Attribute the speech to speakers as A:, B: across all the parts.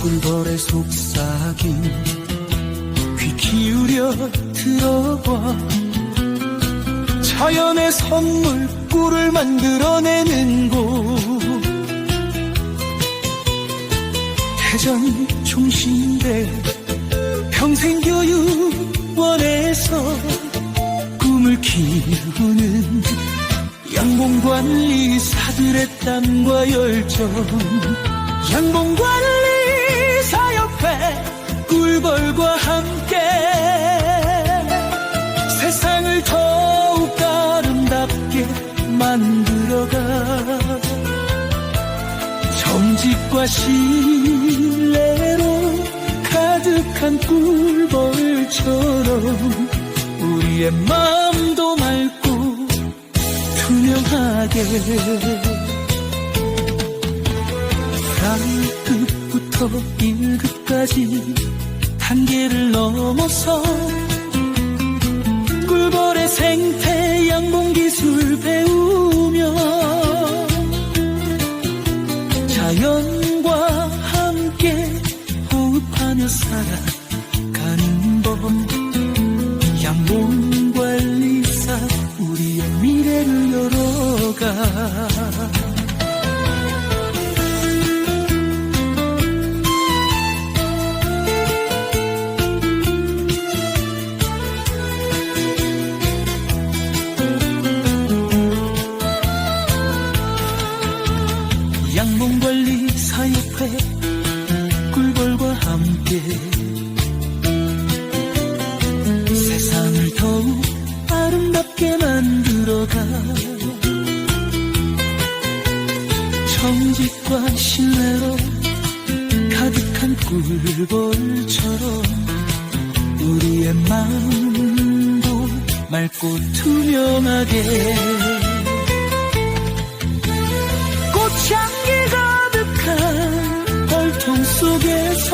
A: 꿀벌의 속삭임. 귀 기울여 들어봐 자연의 선물 꿀을 만들어내는 곳. 대전 중심대 평생교육원에서 꿈을 키우는 양봉관리사들의 땀과 열정. 양봉관리 사협회 꿀벌과 함께. 세상을 더욱 아름답게 만들어가. 정직과 신뢰로 가득한 꿀벌처럼 우리의 마음도 맑고 투명하게. 상급 부터 1급까지 단계를 넘어서 꿀벌의 생태 양봉 기술 배우며 자연과 함께 호흡하며 살아가는 법. 양봉 관리사 우리의 미래를 열어가 꿀벌처럼 우리의 마음도 맑고 투명하게. 꽃향기 가득한 벌통 속에서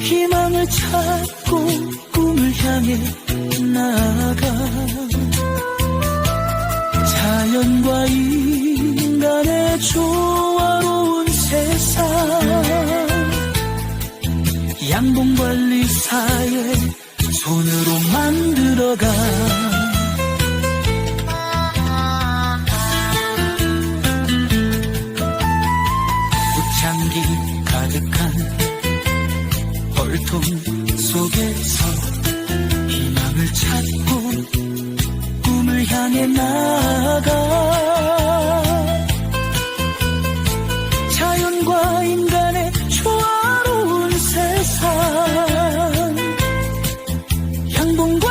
A: 희망을 찾고 꿈을 향해 나아가. 자연과 인간의 조 양봉관리사의 손으로 만들어가. 꽃향기 가득한 벌통 속에서 희망을 찾고 꿈을 향해 나아가 만